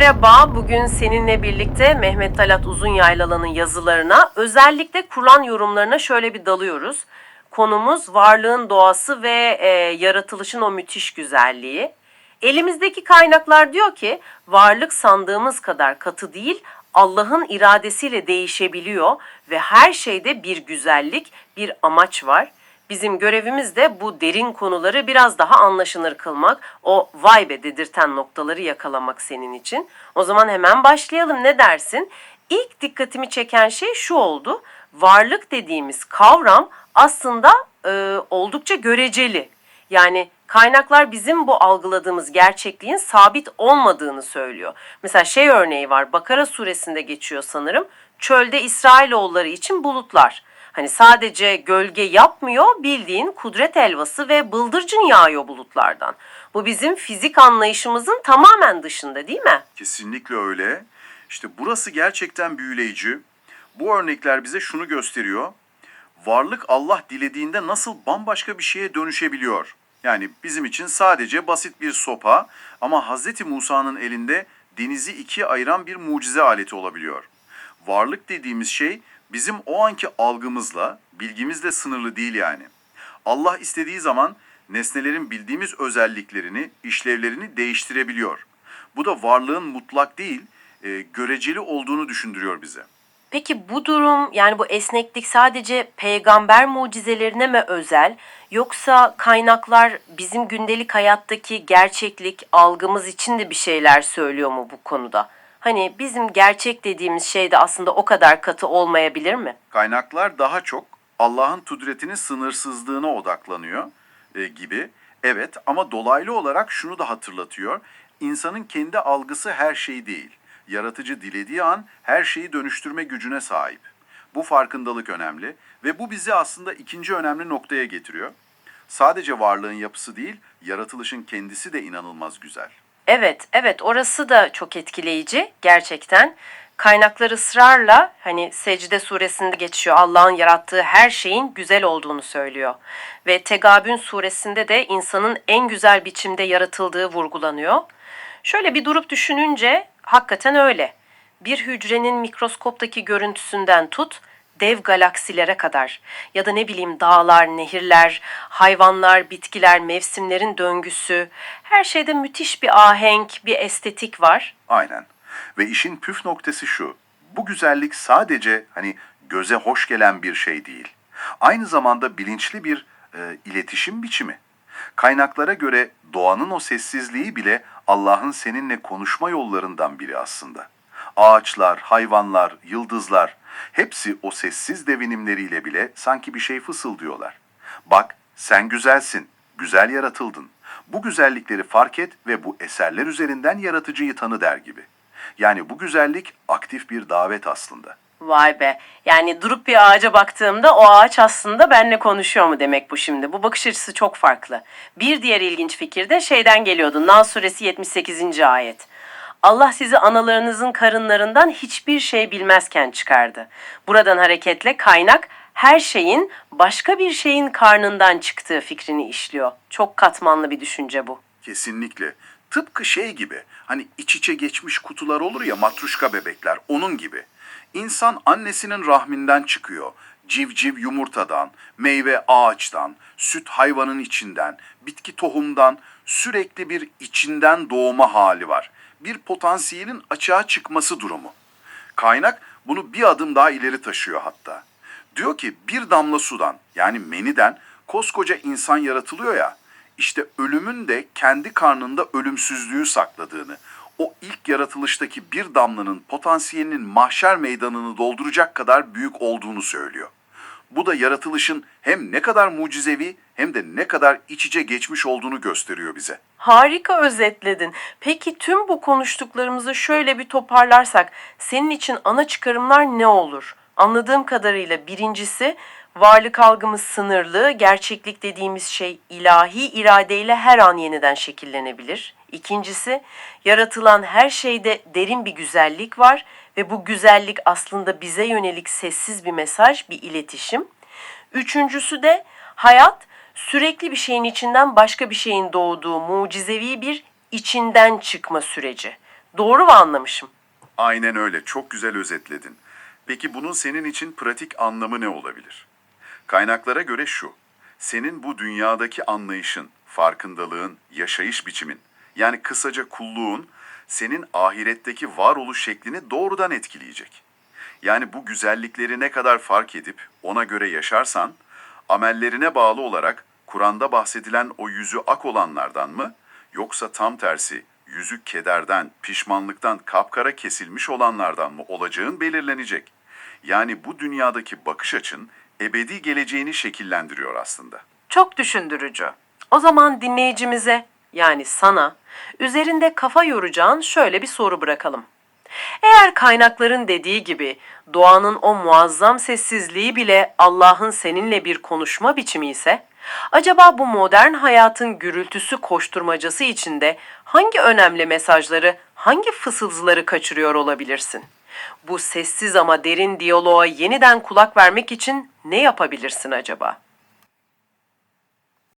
Merhaba, bugün seninle birlikte Mehmet Talat Uzunyaylalı'nın yazılarına, özellikle Kur'an yorumlarına şöyle bir dalıyoruz. Konumuz varlığın doğası ve e, yaratılışın o müthiş güzelliği. Elimizdeki kaynaklar diyor ki, varlık sandığımız kadar katı değil, Allah'ın iradesiyle değişebiliyor ve her şeyde bir güzellik, bir amaç var. Bizim görevimiz de bu derin konuları biraz daha anlaşılır kılmak, o vay be dedirten noktaları yakalamak senin için. O zaman hemen başlayalım ne dersin? İlk dikkatimi çeken şey şu oldu. Varlık dediğimiz kavram aslında e, oldukça göreceli. Yani kaynaklar bizim bu algıladığımız gerçekliğin sabit olmadığını söylüyor. Mesela şey örneği var Bakara suresinde geçiyor sanırım. Çölde İsrailoğulları için bulutlar. Hani sadece gölge yapmıyor, bildiğin kudret elvası ve bıldırcın yağıyor bulutlardan. Bu bizim fizik anlayışımızın tamamen dışında değil mi? Kesinlikle öyle. İşte burası gerçekten büyüleyici. Bu örnekler bize şunu gösteriyor. Varlık Allah dilediğinde nasıl bambaşka bir şeye dönüşebiliyor. Yani bizim için sadece basit bir sopa ama Hz. Musa'nın elinde denizi ikiye ayıran bir mucize aleti olabiliyor. Varlık dediğimiz şey bizim o anki algımızla, bilgimizle sınırlı değil yani. Allah istediği zaman nesnelerin bildiğimiz özelliklerini, işlevlerini değiştirebiliyor. Bu da varlığın mutlak değil, e, göreceli olduğunu düşündürüyor bize. Peki bu durum yani bu esneklik sadece peygamber mucizelerine mi özel yoksa kaynaklar bizim gündelik hayattaki gerçeklik algımız için de bir şeyler söylüyor mu bu konuda? Hani bizim gerçek dediğimiz şey de aslında o kadar katı olmayabilir mi? Kaynaklar daha çok Allah'ın kudretinin sınırsızlığına odaklanıyor e, gibi. Evet ama dolaylı olarak şunu da hatırlatıyor. İnsanın kendi algısı her şey değil. Yaratıcı dilediği an her şeyi dönüştürme gücüne sahip. Bu farkındalık önemli ve bu bizi aslında ikinci önemli noktaya getiriyor. Sadece varlığın yapısı değil, yaratılışın kendisi de inanılmaz güzel. Evet, evet orası da çok etkileyici gerçekten. Kaynaklar ısrarla hani Secde suresinde geçiyor Allah'ın yarattığı her şeyin güzel olduğunu söylüyor. Ve Tegabün suresinde de insanın en güzel biçimde yaratıldığı vurgulanıyor. Şöyle bir durup düşününce hakikaten öyle. Bir hücrenin mikroskoptaki görüntüsünden tut, dev galaksilere kadar ya da ne bileyim dağlar, nehirler, hayvanlar, bitkiler, mevsimlerin döngüsü her şeyde müthiş bir ahenk, bir estetik var. Aynen. Ve işin püf noktası şu. Bu güzellik sadece hani göze hoş gelen bir şey değil. Aynı zamanda bilinçli bir e, iletişim biçimi. Kaynaklara göre doğanın o sessizliği bile Allah'ın seninle konuşma yollarından biri aslında. Ağaçlar, hayvanlar, yıldızlar hepsi o sessiz devinimleriyle bile sanki bir şey fısıldıyorlar. Bak sen güzelsin, güzel yaratıldın. Bu güzellikleri fark et ve bu eserler üzerinden yaratıcıyı tanı der gibi. Yani bu güzellik aktif bir davet aslında. Vay be. Yani durup bir ağaca baktığımda o ağaç aslında benimle konuşuyor mu demek bu şimdi. Bu bakış açısı çok farklı. Bir diğer ilginç fikir de şeyden geliyordu. Nal suresi 78. ayet. Allah sizi analarınızın karınlarından hiçbir şey bilmezken çıkardı. Buradan hareketle kaynak her şeyin başka bir şeyin karnından çıktığı fikrini işliyor. Çok katmanlı bir düşünce bu. Kesinlikle. Tıpkı şey gibi hani iç içe geçmiş kutular olur ya matruşka bebekler onun gibi. İnsan annesinin rahminden çıkıyor. Civciv yumurtadan, meyve ağaçtan, süt hayvanın içinden, bitki tohumdan sürekli bir içinden doğma hali var. Bir potansiyelin açığa çıkması durumu. Kaynak bunu bir adım daha ileri taşıyor hatta. Diyor ki bir damla sudan yani meniden koskoca insan yaratılıyor ya. İşte ölümün de kendi karnında ölümsüzlüğü sakladığını, o ilk yaratılıştaki bir damlanın potansiyelinin mahşer meydanını dolduracak kadar büyük olduğunu söylüyor. Bu da yaratılışın hem ne kadar mucizevi hem de ne kadar iç içe geçmiş olduğunu gösteriyor bize. Harika özetledin. Peki tüm bu konuştuklarımızı şöyle bir toparlarsak senin için ana çıkarımlar ne olur? Anladığım kadarıyla birincisi varlık algımız sınırlı, gerçeklik dediğimiz şey ilahi iradeyle her an yeniden şekillenebilir. İkincisi yaratılan her şeyde derin bir güzellik var ve bu güzellik aslında bize yönelik sessiz bir mesaj, bir iletişim. Üçüncüsü de hayat sürekli bir şeyin içinden başka bir şeyin doğduğu mucizevi bir içinden çıkma süreci. Doğru mu anlamışım? Aynen öyle. Çok güzel özetledin. Peki bunun senin için pratik anlamı ne olabilir? Kaynaklara göre şu. Senin bu dünyadaki anlayışın, farkındalığın, yaşayış biçimin, yani kısaca kulluğun senin ahiretteki varoluş şeklini doğrudan etkileyecek. Yani bu güzellikleri ne kadar fark edip ona göre yaşarsan, amellerine bağlı olarak Kur'an'da bahsedilen o yüzü ak olanlardan mı, yoksa tam tersi yüzü kederden, pişmanlıktan kapkara kesilmiş olanlardan mı olacağın belirlenecek. Yani bu dünyadaki bakış açın ebedi geleceğini şekillendiriyor aslında. Çok düşündürücü. O zaman dinleyicimize yani sana üzerinde kafa yoracağın şöyle bir soru bırakalım. Eğer kaynakların dediği gibi doğanın o muazzam sessizliği bile Allah'ın seninle bir konuşma biçimi ise, acaba bu modern hayatın gürültüsü koşturmacası içinde hangi önemli mesajları, hangi fısıltıları kaçırıyor olabilirsin? Bu sessiz ama derin diyaloğa yeniden kulak vermek için ne yapabilirsin acaba?